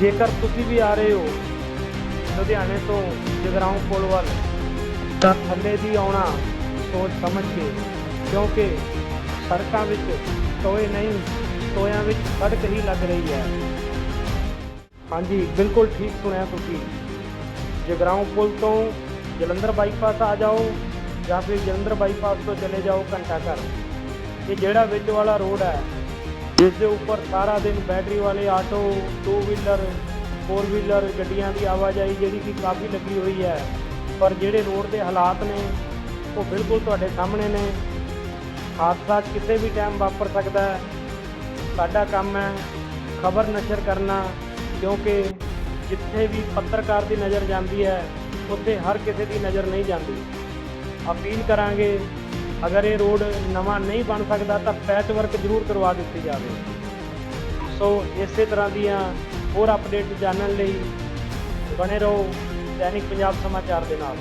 ਜੇਕਰ ਤੁਸੀਂ ਵੀ ਆ ਰਹੇ ਹੋ ਲੁਧਿਆਣੇ ਤੋਂ ਜਗਰਾਉਂ ਪੁਲ ਵੱਲ, ਤਾਂ ਥੱਲੇ ਦੀ ਆਉਣਾ ਸੋਚ ਸਮਝ ਕੇ, ਕਿਉਂਕਿ ਸੜਕਾਂ ਵਿੱਚ ਟੋਏ ਨਹੀਂ, ਟੋਇਆਂ ਵਿੱਚ ਸੜਕ ਹੀ ਲੱਗ ਰਹੀ ਹੈ। ਹਾਂਜੀ, ਬਿਲਕੁਲ ਠੀਕ ਸੁਣਿਆ ਤੁਸੀਂ। ਜਗਰਾਉਂ ਪੁਲ ਤੋਂ ਜਲੰਧਰ ਬਾਈਪਾਸ ਆ ਜਾਓ ਜਾਂ ਫਿਰ ਜਲੰਧਰ ਬਾਈਪਾਸ ਤੋਂ ਚਲੇ ਜਾਓ ਘੰਟਾ ਘਰ। ਇਹ ਜਿਹੜਾ ਵਿੱਚ ਵਾਲਾ ਰੋਡ ਹੈ ਜਿਸ ਦੇ ਉੱਪਰ ਸਾਰਾ ਦਿਨ ਬੈਟਰੀ ਵਾਲੇ auto two wheeler four wheeler ਗੱਡੀਆਂ ਦੀ ਆਵਾਜਾਈ ਜਿਹੜੀ ਕਿ ਕਾਫੀ ਲੱਗੀ ਹੋਈ ਹੈ। ਪਰ ਜਿਹੜੇ ਰੋਡ ਦੇ ਹਾਲਾਤ ਨੇ, ਉਹ ਬਿਲਕੁਲ ਤੁਹਾਡੇ ਸਾਹਮਣੇ ਨੇ। ਹਾਦਸਾ ਕਿਸੇ ਵੀ ਟਾਈਮ ਵਾਪਰ ਸਕਦਾ ਹੈ। ਸਾਡਾ ਕੰਮ ਹੈ ਖਬਰ ਨਸ਼ਰ ਕਰਨਾ, ਕਿਉਂਕਿ ਜਿੱਥੇ ਵੀ ਪੱਤਰਕਾਰ ਦੀ ਨਜ਼ਰ ਜਾਂਦੀ ਹੈ, ਉੱਥੇ ਹਰ ਕਿਸੇ ਦੀ ਨਜ਼ਰ ਨਹੀਂ ਜਾਂਦੀ। ਅਪੀਲ ਕਰਾਂਗੇ ਅਗਰ ਇਹ ਰੋਡ ਨਵਾਂ ਨਹੀਂ ਬਣ ਸਕਦਾ ਤਾਂ ਪੈਚ ਵਰਕ ਜ਼ਰੂਰ ਕਰਵਾ ਦਿੱਤੀ ਜਾਵੇ। ਸੋ ਇਸੇ ਤਰ੍ਹਾਂ ਦੀਆਂ ਹੋਰ ਅਪਡੇਟ ਜਾਣਨ ਲਈ ਬਣੇ ਰਹੋ ਦੈਨਿਕ ਪੰਜਾਬ ਸਮਾਚਾਰ ਦੇ ਨਾਲ।